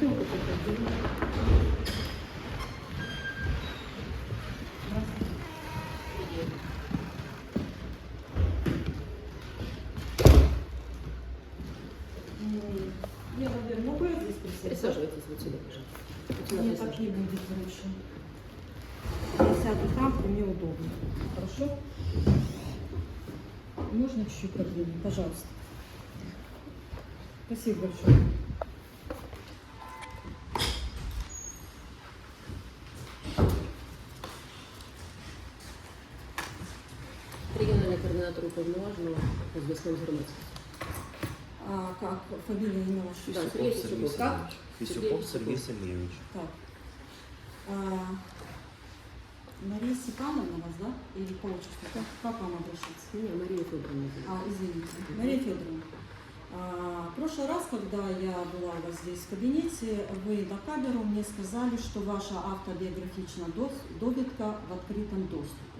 Я, наверное, могу здесь присесть? Присаживайтесь вот сюда, пожалуйста. Мне так будет лучше. Я сяду там, и мне удобно. Хорошо? Можно чуть-чуть продвинуть? Пожалуйста. Спасибо большое. Регіональний координатор уповноваженого по зв'язком з громадськістю. А как фамилия, имя ваше? Да, Фисюков Сергей Сергей Фисюков. Как? Сергеевич. Фисюков Сергей Сергеевич. Так. А, Мария Степановна вас, да? Или по отчеству? Как, как вам обращаться? Ні, Марія Федоровна. А, извините. Мария Федоровна. а, в прошлый раз, когда я была у вас здесь в кабинете, вы на камеру мне сказали, что ваша автобиографичная дос- довідка в открытом доступе.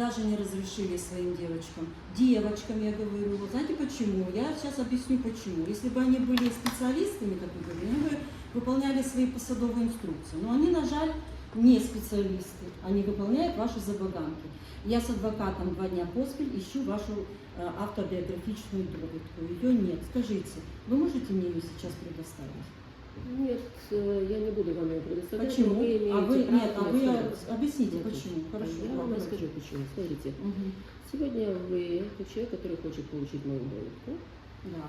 Даже не разрешили своим девочкам. Девочкам, я говорю, вот знаете почему? Я сейчас объясню почему. Если бы они были специалистами, как вы говорили, они бы выполняли свои посадовые инструкции. Но они, на жаль, не специалисты. Они выполняют ваши забаганки. Я с адвокатом два дня поспель ищу вашу э, автобиографичную довідку. Ее нет. Скажите, вы можете мне ее сейчас предоставить? Нет, э, я не буду вам ее предоставлять. Почему? но Вы имеете А вы, право нет, а на вы свидетельство. объясните, Нет, почему. Хорошо. Я вам давайте. расскажу почему. Смотрите, Мгм. сегодня вы, как человек, который хочет получить мою довідку, Да.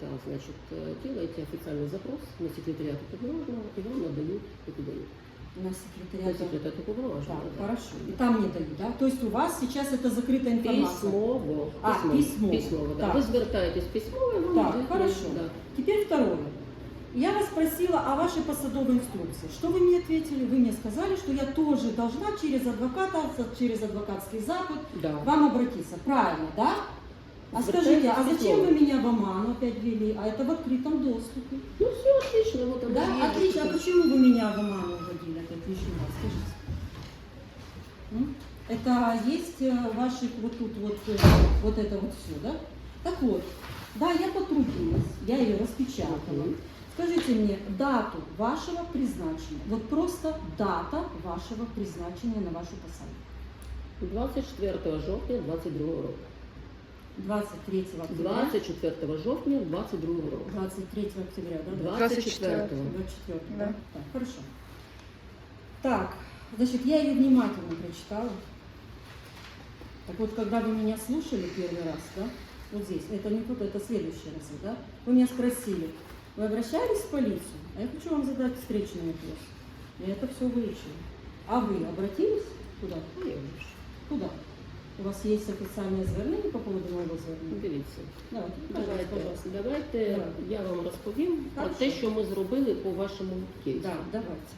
да, значит, э, делаете официальный запрос на секретариат уповноваженного, и вам надают эту довідку. На На секретариат. секретариат уповноваженного, Так, да. хорошо. И там не дают, да? То есть у вас сейчас это закрытая информация? Письмово. А, письмо. Письмово, да. Так. Ви звертаєтесь письмово, і вам Так, дають, хорошо. Да. Теперь второе. Я вас спросила о вашей посадовой инструкции. Что вы мне ответили? Вы мне сказали, что я тоже должна через адвоката, через адвокатский запад Да. вам обратиться. Правильно, да? А Звертайтесь скажите, а зачем вы меня в оману опять ввели? А это в открытом доступе. Ну все отлично, вот Да, есть отлично. А почему вы меня в оману вводили опять лишний раз? Скажите. М? Это есть э, ваши вот тут вот, э, вот это вот все, да? Так вот, да, я потрудилась, я ее распечатала. Скажите мне дату вашего призначения, вот просто дата вашего призначения на вашу посаду. 24 жовтня 22 року. 23 октября. 24 жовтня 22 року. 23 октября, да? 24 24, да? Да. Так, хорошо. Так, значит, я ее внимательно прочитала. Так вот, когда вы меня слушали первый раз, да, вот здесь, это не тут, это следующий раз, да, вы меня спросили, вы обращались в полицию? А я хочу вам задать встречный вопрос. Я это все выучила. А вы обратились? Куда? Ну, я вже ж. Куда? У вас есть официальное звернение по поводу моего Ну, звернения? Дивіться. Давайте, пожалуйста, Давайте, пожалуйста. давайте Давайте. я вам розповім про Хорошо. те, що ми зробили по вашому кейсу. Да, давайте.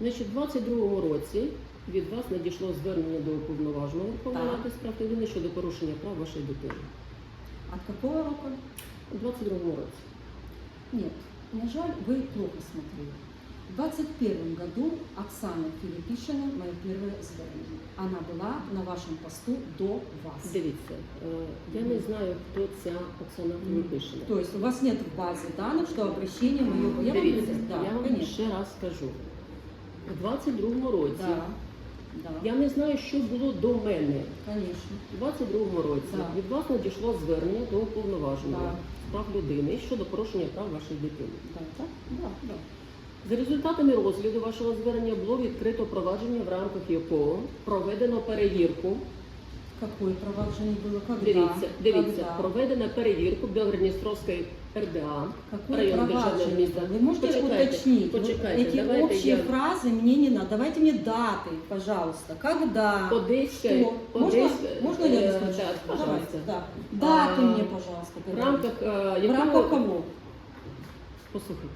Значить, у 22 році від вас надійшло звернення до уповноваженого Верховної Так. Ради з прав людини щодо порушення прав вашої дитини. От какого року? У 22 році. Нет, на жаль, вы плохо смотрели. В 21 году Оксана Филиппишина, мое первое звернение. Она была на вашем посту до вас. Дивіться, е, я не знаю, хто ця Оксана Філіпишина. То есть у вас нет в базе данных, что обращение мое было. Я вам Дивіться, говорю, да, я вам конечно. ще раз скажу. У 22 році Да, да, я не знаю, що було до мене. конечно. У 22 році Да. від вас надійшло звернення до уповноваженого Да. Прав людини щодо порушення прав вашої дитини. Так, так? Да, да. За результатами розгляду вашого звернення було відкрито провадження, в рамках якого проведено перевірку. Какое провадження було? Когда? Дивіться, дивіться, Когда? проведено перевірку Білгородністровської РДА. Какое районное державное проваджение? администрация. Вы можете Почекайте, уточнить? Вот почекайте, Эти давайте общие я- фразы мне не надо. Давайте мне даты, пожалуйста. Когда? Одеська, Что? Можно, Одеська, можно я е, дослушаю? да, пожалуйста. Давайте, да. Даты А, мне, пожалуйста. В рамках е, В рамках кого? Послухайте,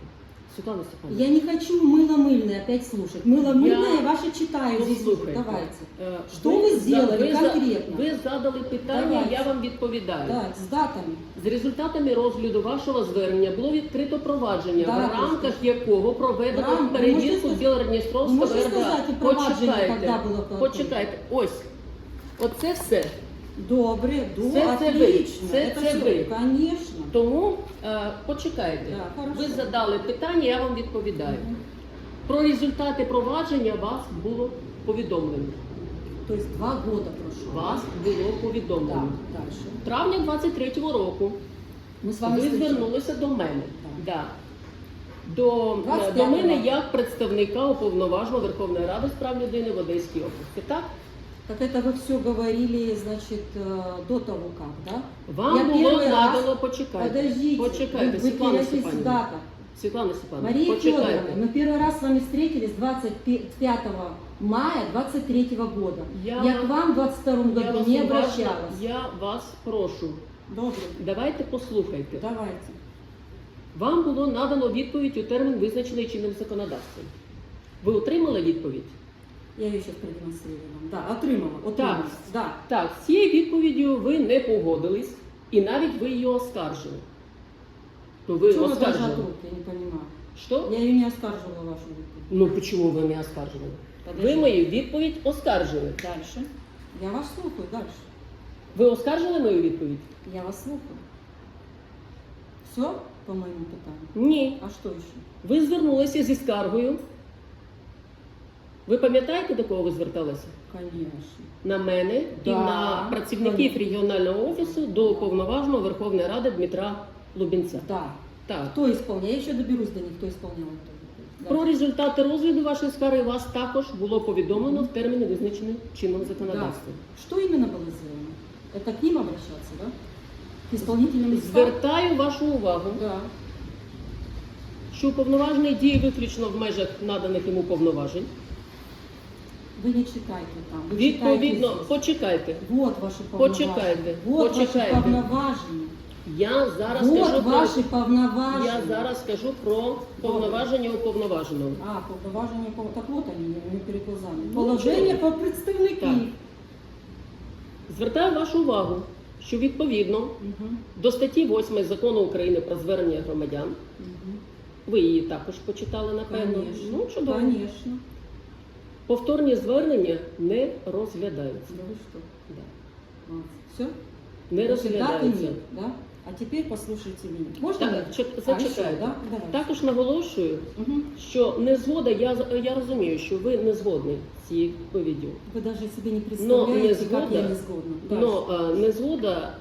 Світлана Степановна. Я не хочу мыло-мыльное опять слушать. Мыло-мыльное Я- ваше читаю здесь. Послухайте. Давайте. Е, Що ви за- зробили ви за- конкретно? Ви задали питання, Давайте. я вам відповідаю. Да, с датами. З результатами розгляду вашого звернення було відкрито провадження, Да, в рамках якого проведено Рам- ви можете перевірку сказати- Білгородністровського ви можете РДА. сказати провадження, Почекайте, коли було проведено? почекайте. Ось. Оце все. Добре, до, Це- це ви. отлично. Це- Это це всё, ви. Конечно. Тому е, почекайте. Да. Ви задали питання, я вам відповідаю. Про результати провадження вас було повідомлено. То есть два года прошло. Вас було повідомлено. дальше. Травня 23-го року Мы с вами ви звернулися до мене. Так. Да. До, до мене як представника уповноваженого Верховної Ради з прав людини в Одеській області. Так? Так это вы все говорили, значит, э, до того как, да? Вам Я було перший раз- надано почекайте. Подождите, Почекайте, вы, вы Світлана теряетесь в Степанівна. датах. Світлана Степановна, Мария Федоровна, почекайте. мы первый раз с вами встретились 25 мая 23 года. Я- Я, к вам в 22 Я году вас, не уважно- обращалась. я вас прошу, Добре, давайте послухайте. давайте. Вам було надано відповідь у термін, визначений чинним законодавством. Ви отримали відповідь? Я ее сейчас продемонстрирую вам. Да, отримала. отримала. Так, Да. Так, з цією відповіддю ви не погодились, і навіть ви її оскаржили. То ви Чего оскаржили. от рук, я не понимаю. Що? Я ее не оскарживала, вашу руку. Ну чому ви не? Подожди. Ви мою відповідь оскаржили. Дальше. Я вас слухаю, дальше. Ви оскаржили мою відповідь? Я вас слухаю. Все по моему питанию? Ні. А что еще? Ви звернулися зі скаргою. Ви пам'ятаєте, до кого ви зверталися? Конечно. На мене і Да, на працівників конечно. регіонального офісу до уповноваженого Верховної Ради Дмитра Лубінця. Да. Так. Кто исполнял? Я еще доберусь до них, кто исполнял эту відповідь. Про Дальше. результати розгляду вашої скарги вас також було повідомлено в терміни, визначені чинним законодавством. Что именно было сделано? Это к ним обращаться, да? К исполнительным местам? Звертаю вашу увагу, Да. що уповноважений діє виключно в межах наданих йому повноважень. Вы не читайте там. Читаете Відповідно, здесь. почекайте. Вот ваши повноважения. Почекайте, Вот почекайте. ваши повноважения. Я зараз вот кажу ваши про повноважения. я зараз кажу про повноваження уповноваженого. А, повноважения, пов- так вот они, не перед глазами. Ну, Положение чого? по представники. Звертаю вашу увагу, що відповідно Мгм, до статті 8 закону України про звернення громадян, мгм. ви її також почитали, напевно. Конечно. Ну, чудово. Конечно. Повторні звернення не розглядаються. Да вы что? Да. Все? Не Даты розглядаються. нет, да? А теперь послушайте меня. Можно? Так, я? чек- А, еще, зачекайте. да? Давай. Також наголошую, Мгм. що не згода, я, я розумію, що ви не згодні з цією відповіддю. Вы даже себе не Но представляете, не как згода, я не сгодна. Дальше. Но е, незгода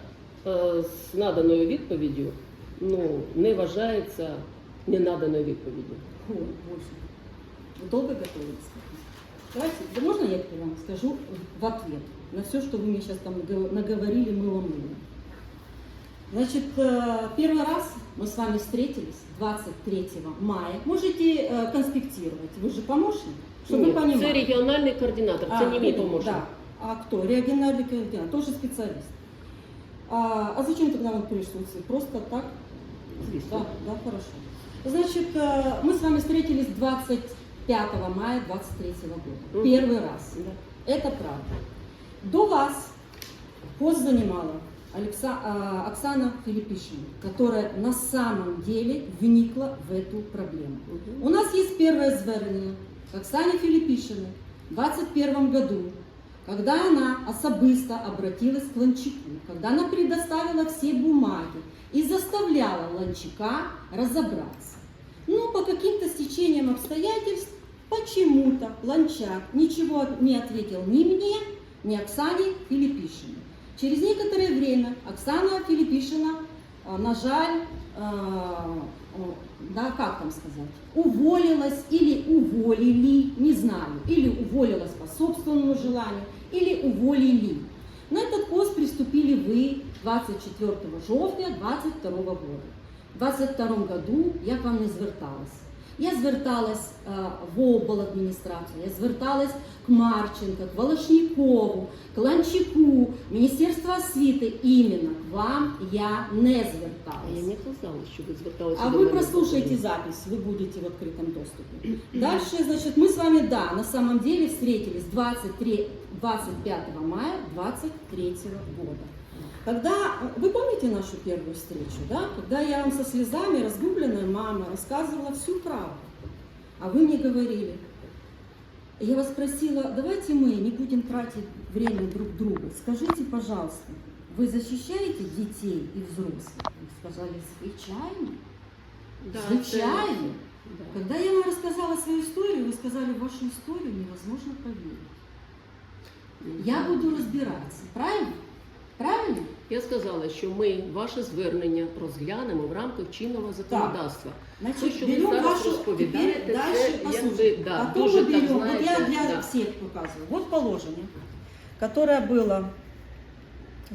е, з наданою відповіддю ну, не вважається ненаданою відповіддю. Ой, боже. Вы долго готовились? Давайте, да можно я теперь вам скажу в ответ на все, что вы мне сейчас там го- наговорили мыло-мыло. Значит, э, первый раз мы с вами встретились 23 мая. Можете э, конспектировать, вы же помощник, чтобы Ні, вы понимали. це регіональний координатор, це не мій ну, помощник. Да. А кто? Региональный координатор, тоже специалист. А, а зачем тогда он присутствует? Просто так? Звісно. Да, да, хорошо. Значит, э, мы с вами встретились 25 мая 23 года. Первый раз. Это правда. До вас пост занимала Алекса- а, Оксана Филиппишина, которая на самом деле вникла в эту проблему. У нас есть первое звернение к Оксане Филиппишиной в 2021 году, когда она особисто обратилась к Ланчику, когда она предоставила все бумаги и заставляла Ланчика разобраться. Но по каким-то стечениям обстоятельств почему-то Ланчак ничего не ответил ни мне, ни Оксане Филиппишиной. Через некоторое время Оксана Филиппишина, а, на жаль, о, да, как там сказать, уволилась или уволили, не знаю, или уволилась по собственному желанию, или уволили. На этот пост приступили вы 24 жовтня 22 года. В 22 году я к вам не зверталась. Я зверталась е, в обладміністрацію, я зверталась к Марченко, к Волошнікову, к Ланчику, Міністерство освіти. Іменно к вам я не А я зверталась. не казала, що ви зверталися А до вы мене. прослушайте запись, вы будете в открытом доступе. Дальше, значит, мы с вами, да, на самом деле встретились 23, 25 мая 23 года. Когда, вы помните нашу первую встречу, да? Когда я вам со слезами, разгубленная мама, рассказывала всю правду. А вы мне говорили, я вас просила, давайте мы не будем тратить время друг друга. Скажите, пожалуйста, Вы защищаете детей и взрослых? Вы сказали, звичайно. Да, Звичайно. да. Когда я вам рассказала свою историю, вы сказали, вашу историю невозможно поверить. Я буду разбираться, правильно? Правильно? Я сказала, що ми ваше звернення розглянемо в рамках чинного законодавства. Значит, То, що ви берем зараз вашу, розповідаєте, теперь дальше це послушайте. якби, да, Потом дуже мы так, берем, вот я знаєте, для да. всех показываю. Вот положение, которое было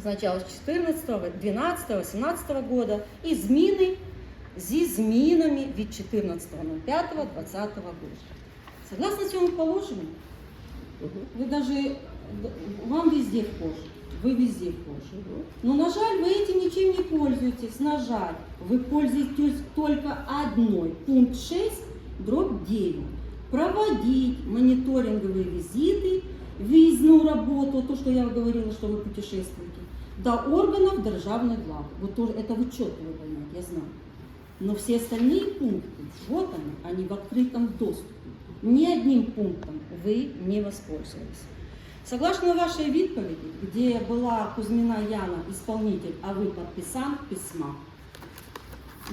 сначала с 14, 12, 18 года и зміни зі змінами від 14.05.2020 года. Согласно цьому положенню, Мгм. ви даже, вам везде вхоже, ви везде вхоже. Мгм. Но, на жаль, вы этим ничем не пользуетесь. На жаль, вы пользуетесь только одной. Пункт 6, дробь 9. Проводить мониторинговые визиты, визную работу, то, что я говорила, что вы путешествуете, до органов державной влади. Вот тоже, это вы четко вы понимаете, я знаю. Но все остальные пункты, вот они, они в открытом доступе. Ни одним пунктом вы не воспользовались. Согласно вашей відповіді, где была Кузьмина Яна, исполнитель, а вы подписант письма,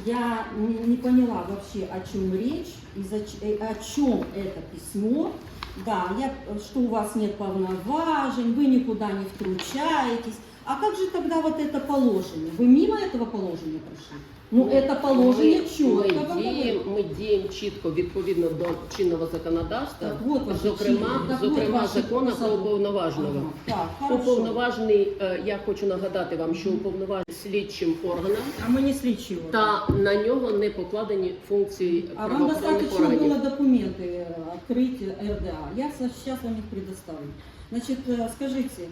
я не, не поняла вообще, о чем речь, и зач- э, о чем это письмо. Да, я, что у вас нет полноважень, вы никуда не втручаетесь. А как же тогда вот это положение? Вы мимо этого положения прошли? Ну, Ми- это положение ми, четко ми діємо, ми діємо чітко відповідно до чинного законодавства, Так, вот ваше зокрема, чинне. Так, вот зокрема ваше закону про посаду. уповноваженого. Ага, так, хорошо. Уповноважений, е, я хочу нагадати вам, що уповноважений слідчим органам А мы не слідчі органи. та на нього не покладені функції А вам правоохоронних достаточно органів. было документы э, открыть э, РДА. Я сейчас вам их предоставлю. Значит, э, скажите,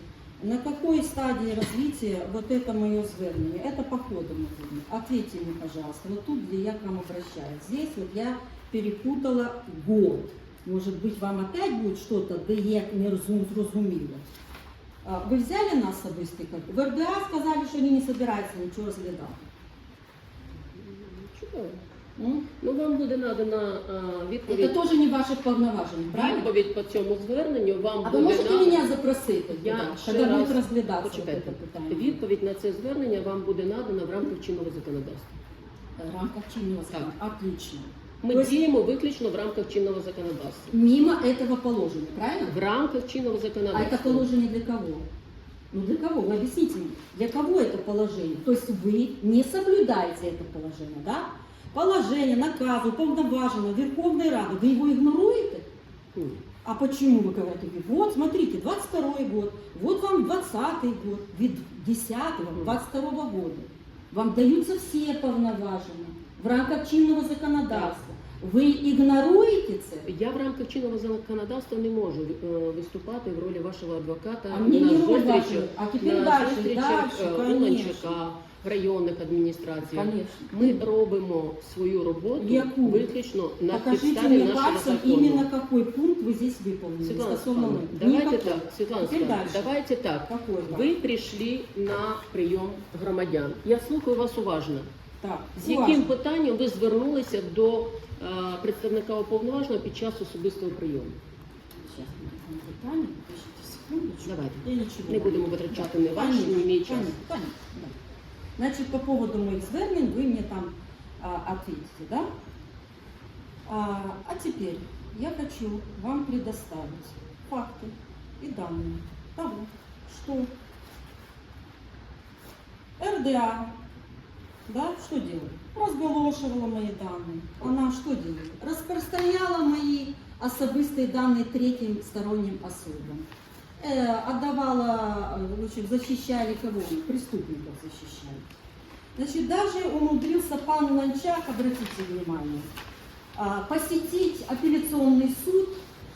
на какой стадии развития вот это мое звернение? Это по ходу мы будем. Ответьте мне, пожалуйста, вот тут, где я к вам обращаюсь. Здесь вот я перепутала год. Может быть, вам опять будет что-то, де я не розум- зрозуміла. А, Ви взяли на особистий контроль? В РДА сказали, що вони не збираються нічого розглядати. Чудово. М? Ну вам буде надана е, Это відповідь. тоже не ваших повноважень, правильно? Відповідь по цьому зверненню вам А ви буде можете надана. мене запросити, Я туди, ще коли раз- буде розглядатися Почекайте. це питання? Відповідь на це звернення вам буде надана в рамках чинного законодавства. В рамках чинного закону. Отлично. Ми То есть діємо виключно в рамках чинного законодавства. Мимо этого положения, правильно? В рамках чинного А законодавства. это положение для кого? Ну для кого? Вы объясните мне, для кого это положение? То есть вы не соблюдаете это положение, да? Положение, наказ, уполноважено, Верховной Рады, вы его игноруете? Ні. А почему вы говорите? Вот, смотрите, 22 год, вот вам 20 год, від 10 22 года. Вам даются все повноважения в рамках чинного законодавства. Ви ігноруєте це? Я в рамках чинного законодавства не можу е, виступати в ролі вашого адвоката А мені на не роль зустрічах, вашої. А тепер на дальше, зустрічах дальше, е, конечно. Уланчика, В районних адміністраціях. Конечно. Ми робимо свою роботу Яку? виключно на Покажите підставі мне нашого пальцем закону. именно какой пункт вы здесь выполнили. Светлана стосовно Степановна, давайте Никакой. так, Светлана Теперь Степановна, дальше. давайте так. Какой? Ви прийшли на прийом громадян. Я слухаю вас уважно. Так, З яким питанням ви звернулися до е, представника уповноваженого під час особистого прийому? Сейчас, питание, подождите секундочку. Давайте. Я ничего Не будемо витрачати ні ваш, ні мій час. конечно, конечно, да. Значит, по поводу моих звернень вы мне там а, ответите, да? А, а теперь я хочу вам предоставить факты и данные того, что РДА, да, что делает? Разголошивала мои данные. Она что делает? Распространяла мои особистые данные третьим сторонним особам. Э, отдавала, э, в общем, защищали кого? Преступников защищали. Значит, даже умудрился пан Ланчак, обратите внимание, а, посетить апелляционный суд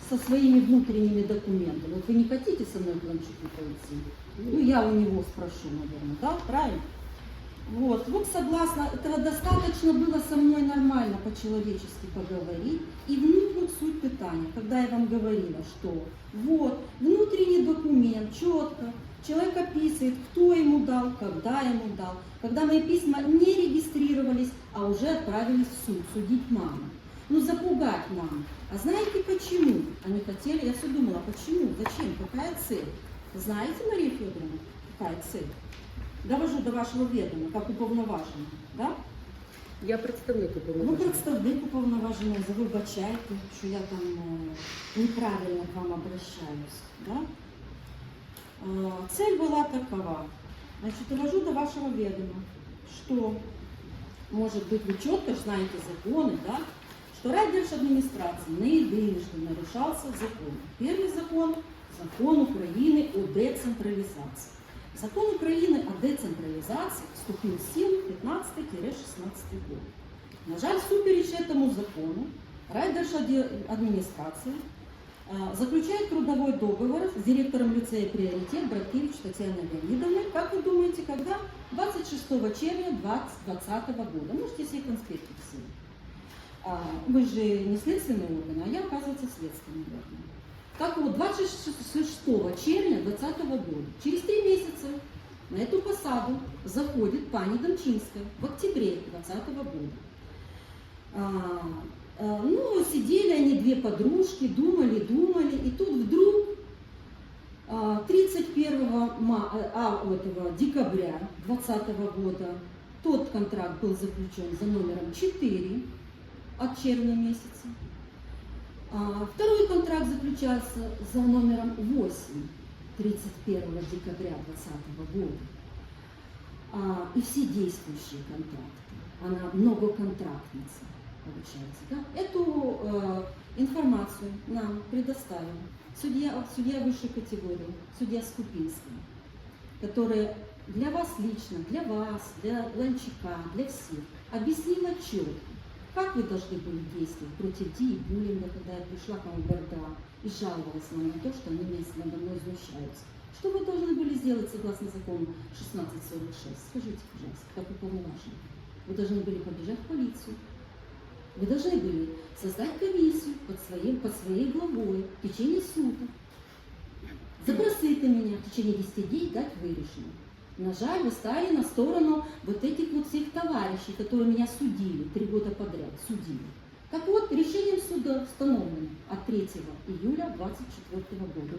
со своими внутренними документами. Вот вы не хотите со мной к Ланчаку пойти? Ну, я у него спрошу, наверное, да, правильно? Вот, вот согласно, этого достаточно было со мной нормально по-человечески поговорить. И внутрь суть питания, когда я вам говорила, что вот, внутренний документ, четко, человек описывает, кто ему дал, когда ему дал, когда мои письма не регистрировались, а уже отправились в суд, судить маму. Ну, запугать маму. А знаете почему? Они хотели, я все думала, почему, зачем, какая цель? Знаете, Мария Федоровна, какая цель? довожу до вашего ведома, как уповноважена, да? Я представник Ну, уповноваженого. представник уповноважений, за вибачайте, що я там е, неправильно к вам обращаюсь. Да? Е, Цель была такова. Значит, довожу до вашего ведома, что, может быть, вы четко ж знаете законы, да, что райдержадминистрации не единожды нарушался закон. Первый закон – закон Украины о децентрализации. Закон Украины о децентрализации вступил в силу 15-16 год. На жаль, всупереч этому закону райдержадминистрация а, заключает трудовой договор с директором лицея «Приоритет» Браткевич Татьяной Леонидовной, как вы думаете, когда? 26 червня 2020 года. Можете себе конспекты все. А, Вы же не следственный орган, а я, оказывается, следственный орган. Так вот, 26 червня 2020 года, через три месяца на эту посаду заходит пани Домчинская в октябре 2020 года. А, а, ну, сидели они, две подружки, думали, думали, и тут вдруг а, 31 ма- а, а, этого, декабря 2020 года тот контракт был заключен за номером 4 от червня месяца. А, Второй контракт заключался за номером 8 31 декабря 2020 года. А, И все действующие контракты, она многоконтрактница, получается. Да? Эту э, информацию нам предоставил судья, судья высшей категории, судья Скупинская, которая для вас лично, для вас, для Ланчика, для всех объяснила четко, как вы должны были действовать против Ди и Буллинга, когда я пришла к вам в РДА и жаловалась вам на то, что они вместе надо мной знущаются. Что вы должны были сделать согласно закону 1646? Скажите, пожалуйста, как уполномоченный. Вы должны были побежать в полицию. Вы должны были создать комиссию под, своим, под своей главой в течение суток. Запросити меня в течение 10 дней дать вирішення. На жаль, вы стали на сторону вот этих вот всех товарищей, которые меня судили три года подряд, судили. Так вот, решением суда установлено от 3 июля 24 года,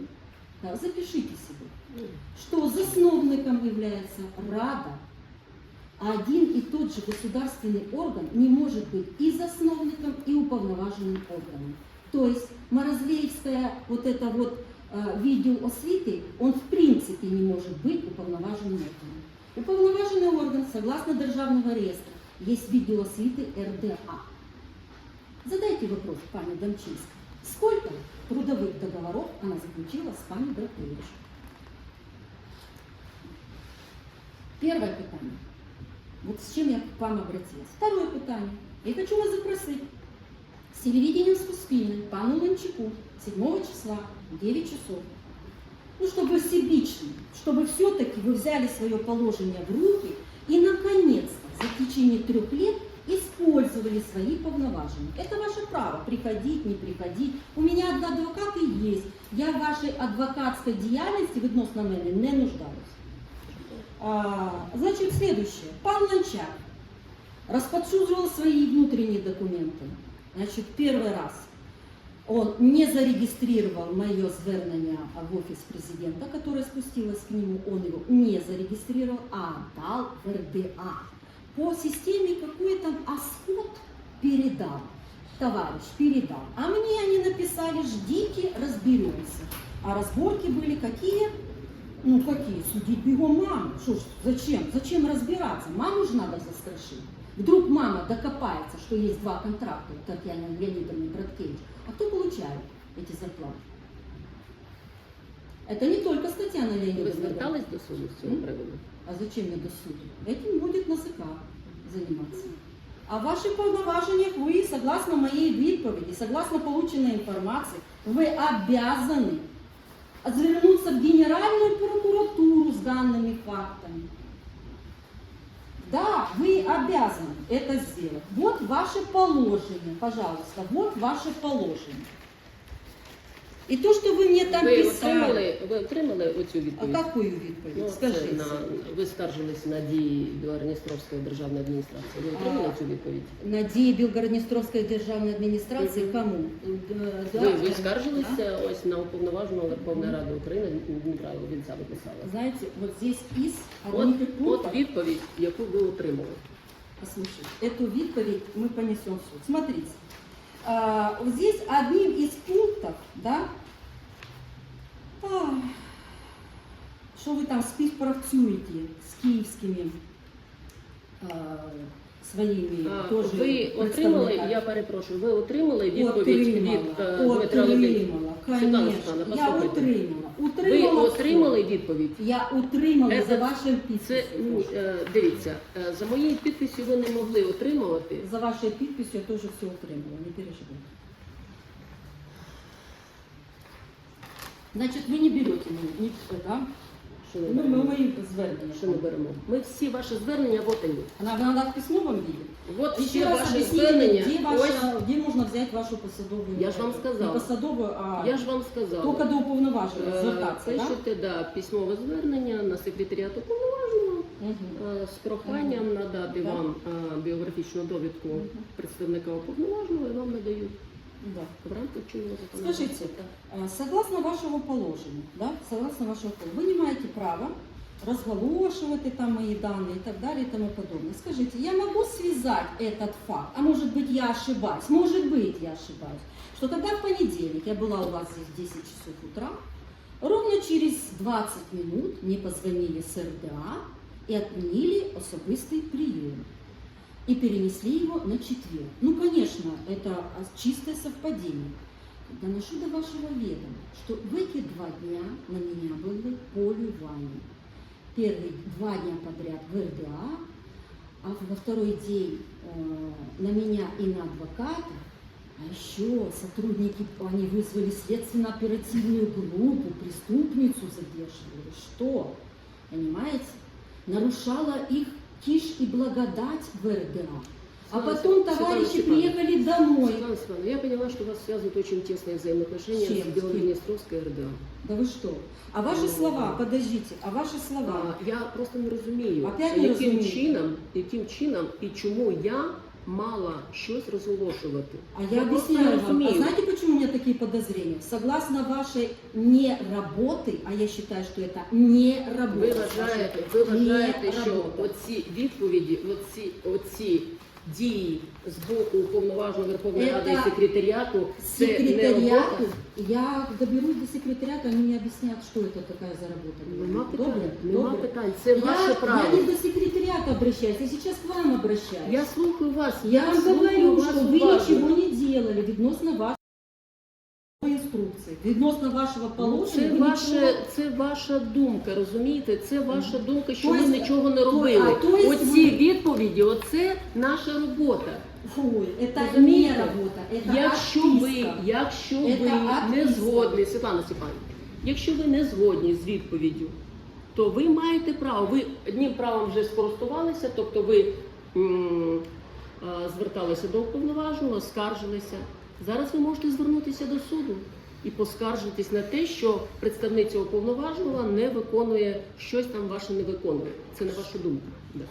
да, запишите себе, что засновником является Рада, а один и тот же государственный орган не может быть и засновником, и уполноваженным органом. То есть Морозлеевская вот это вот видео освиты, он в принципе не может быть уполноваженным органом. Уполноваженный орган, согласно Державного реестра, есть видео освиты РДА. Задайте вопрос пане Домчинской. Сколько трудовых договоров она заключила с пани Браткевич? Первое питание. Вот с чем я к вам обратилась. Второе питание. Я хочу вас запросить. С телевидением Суспільне, пану Ланчику 7 числа в 9 часов. Ну, чтобы всебично, чтобы все-таки вы взяли свое положение в руки и, наконец-то, за течение трех лет использовали свои полноважения. Это ваше право, приходить, не приходить. У меня адвокаты есть. Я в вашей адвокатской діяльності відносно мене не нуждаюсь. А, значит, следующее. Пан Ланчак расподшуживал свои внутренние документы. Значит, первый раз он не зарегистрировал мое звернення в офис президента, которое спустилось к нему, он его не зарегистрировал, а отдал в РДА. По системе какой там АСКОТ передал, товарищ передал. А мне они написали, ждите, разберемся. А разборки были какие? Ну какие? Судить бегом маму. Что ж, зачем? Зачем разбираться? Маму же надо застрашить. Вдруг мама докопается, что есть два контракта у Татьяны Леонидовны и Браткевич. А кто получает эти зарплаты? Это не только с Татьяной Ви Леонидовной. звертались до суду з цього М? приводу? А зачем мне до суду? Этим будет НАЗК заниматься. А в ваших повноважениях вы, согласно моей відповіді, согласно полученной информации, вы обязаны звернуться в Генеральную прокуратуру с данными фактами. Да, вы обязаны это сделать. Вот ваше положение, пожалуйста, вот ваше положение. И то, что вы мне там Ви писали, отримали, ви отримали оцю а відповідь? какую відповідь? Ну, це Скажите. на, ви скаржилися на дії Білорністровської державної адміністрації. Ви отримали А, цю відповідь? На дії Білгородністровської державної адміністрації Мгм. кому? Е, Ви, ви да? скаржилися ось на уповноваженого Верховної Ради України Дмитра Лубінця ви писали. Знаете, вот здесь из От, одних от пунктов, відповідь, яку ви отримали. послушайте, эту відповідь мы понесем в суд. Смотрите, а, вот здесь одним из пунктов, да, а, що ви там співпрацюєте з київськими а, своїми А, теж ви отримали, представниками? я перепрошую, ви отримали відповідь від Отримала, е, Дмитра Лубінця? отримала, Світлана конечно. Я послухайте. отримала. Ви Утримала отримали відповідь? Я утримала Це- за вашим Це підписом. ну, е, дивіться, е, за моєю підписю ви не могли отримувати. За вашей підписью я тоже все утримала, не переживайте. Значит, вы не берете ні, да? Що не Ну, ми беремо? мої звернення. Що не беремо? Ми всі ваші звернення, от вони. Вона, вона в письмовом виде? От Еще всі раз ваші объясните, звернення. где, Ось ваша, где можно взять вашу посадовую? Я ж вам сказала. Не посадовую, а я ж вам сказала. только до уповноваженого Е, звертатися, да? Пишете да, письмове звернення на секретаріат уповноваженого Мгм. е, з проханням надати Так. вам е, біографічну довідку Мгм. представника уповноваженого і вам надають Да. в рамках чинного законодавства. Скажите, э, согласно вашего положения, да, согласно вашего положения, вы не маете права разголошивать там мои данные и так далее и тому подобное. Скажите, я могу связать этот факт, а может быть я ошибаюсь, может быть я ошибаюсь, что когда в понедельник я была у вас здесь в 10 часов утра, ровно через 20 минут мне позвонили с РДА и отменили особистый прием и перенесли его на четверг. Ну, конечно, это чистое совпадение. Доношу до вашего ведома, что в эти два дня на меня были полювания. Первые два дня подряд в РДА, а во второй день э, на меня и на адвоката, а еще сотрудники, они вызвали следственно-оперативную группу, преступницу задерживали. Что? Понимаете? Нарушала их тишь и благодать в РДА. А Светлана потом Степановна, товарищи Светлана приехали домой. Светлана Степановна, я поняла, что вас связывают очень тесные взаимоотношения С чем? с Белороднестровской РДА. Да вы что? А ваши Ну, слова, да. подождите, а ваши слова? А, Я просто не розумію, Опять не яким розумієте? чином, яким чином і чому я мала щось розголошувати. А я просто не объясняю вам. розумію. А знаете, почему у меня такие подозрения? Согласно вашей не работы, а я считаю, что это не работа. Ви вважаєте, ви вважаєте, Не що робота. оці відповіді, оці, оці дії з боку уповноваженого Верховної Это Ради і секретаріату це не Секретариату, робота? я доберусь до секретариата, они мне объяснят, что это такая за работа. Нема Добре? питань, нема Добре. питань. Це ваше я, право. я не до секретариата обращаюсь, я сейчас к вам обращаюсь. Я слухаю вас. Я вам слухаю говорю, вас что вы уважно. ничего не делали відносно вашої інструкції, відносно вашого Ну, положення. Це, ви ваше, нічого- це ваша думка, розумієте? Це ваша думка, що ми Тобто- нічого не робили. а то Оці ви- відповіді, оце наша робота. Ой, Розумієте? не работа, это Якщо ви, якщо Це ви не згодні, Світлана Степанівна, якщо ви не згодні з відповіддю, то ви маєте право. Ви одним правом вже скористувалися, тобто ви м, а, зверталися до уповноваженого, скаржилися. Зараз ви можете звернутися до суду і поскаржитись на те, що представниця уповноваженого не виконує щось там ваше не виконує. Це не ваша думка. Да.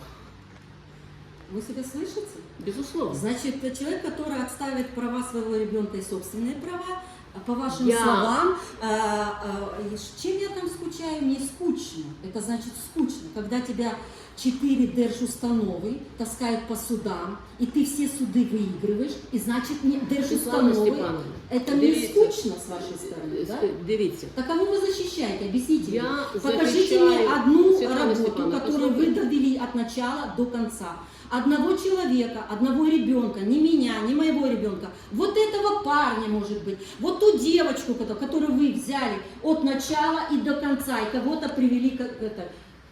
Вы себя слышите? Безусловно. Значит, человек, который отстаивает права своего ребенка и собственные права, а по вашим Я- словам, а, а, и с чем я там скучаю? Мне скучно. Это значит скучно, когда тебя четыре держустановы таскают по судам, и ты все суды выигрываешь, и значит мне Світлана держустановы. Степановна, Это не дивіться. скучно с вашей стороны, да? Дивіться. Так кого вы защищаете? Объясните Я мне. Покажите защищаю- мне одну Светлана работу, Степановна, которую вы послушайте. довели от начала до конца. Одного человека, одного ребенка, не меня, не моего ребенка, вот этого парня, может быть, вот ту девочку, кото- которую вы взяли от начала и до конца, и кого-то привели к, это, э,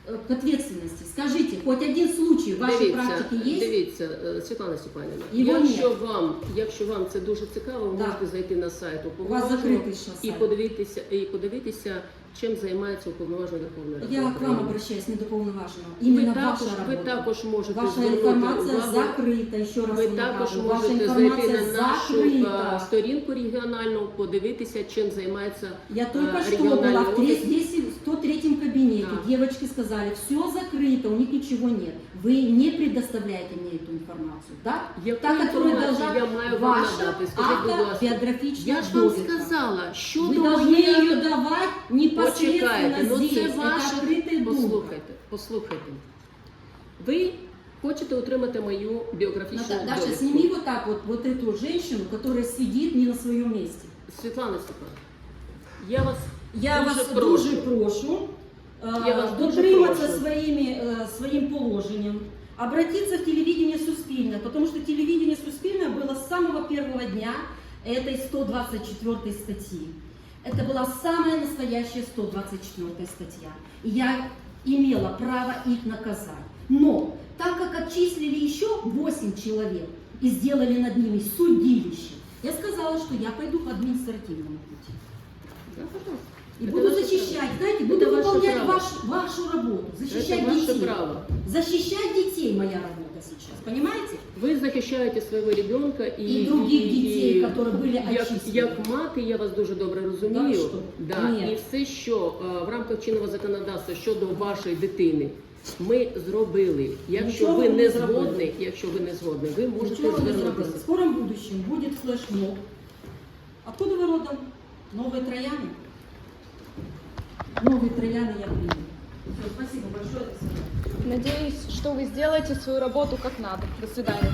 к ответственности. Скажите, хоть один случай в вашей Дивіться, практике есть? дивіться, е, Світлана Степанівна, Його якщо вам, якщо вам це дуже цікаво, ви Да. можете зайти на сайт У вас уповноваженого закритий і подивитися, і подивитися чим займається уповноважений Верховної Ради Я к вам України. обращаюсь, не до полноважного. Ви Именно також, ваша ви работа. також можете Ваша звернути информация увагу. закрыта, еще раз Ви вам також кажу. Ваша можете зайти информация на нашу е, закрыта. сторінку регіональну, подивитися, чим займається Я только э, что была региональный в офис. 103 кабинете. Да. Девочки сказали, все закрыто, у них ничего нет. Вы не предоставляете мне эту информацию, да? Яку Та, которая інформацію должна я маю вам ваша надати? Скажіть, будь ласка. автобиографичная Я ж вам довідка. сказала, щодо Вы должны моєї ее давать непосредственно Почекайте, ну здесь. це Это ваше. открытый доступ. Послухайте, послухайте. Ви хочете отримати мою біографічну Ната- Даша, довідку. сними вот так вот, вот эту женщину, которая сидит не на своем месте. Світлана Степановна, я вас Я Дуже вас прошу. дуже прошу е, Я вас дуже дотриматися прошу. своїми, е, своїм положенням, обратиться в телевидение Суспільне, потому что телевидение Суспільне было с самого первого дня этой 124 статьи. Это была самая настоящая 124 статья. И я имела право их наказать. Но так как отчислили еще 8 человек и сделали над ними судилище, я сказала, что я пойду по административному пути. Да, пожалуйста. И Это буду защищать, знаете, Это буду ваше выполнять право. ваш, вашу работу, защищать Это ваше детей. право. Защищать детей моя работа сейчас, понимаете? Ви захищаєте свого ребенка і, І других і- дітей, і- які були як, отчислені. як мати, я вас дуже добре розумію. Да, що? Да, Ні. і все, що е, в рамках чинного законодавства щодо вашої дитини. Ми зробили. Якщо Нічого ви ви не не зробили. згодні, якщо ви не згодні, ви можете Ничего не звернутися. забыли. В скором будущем будет флешмоб. Откуда вы родом? Новые Трояны? Новые Трояны я принял. Спасибо большое. Надеюсь, что вы сделаете свою работу как надо. До свидания.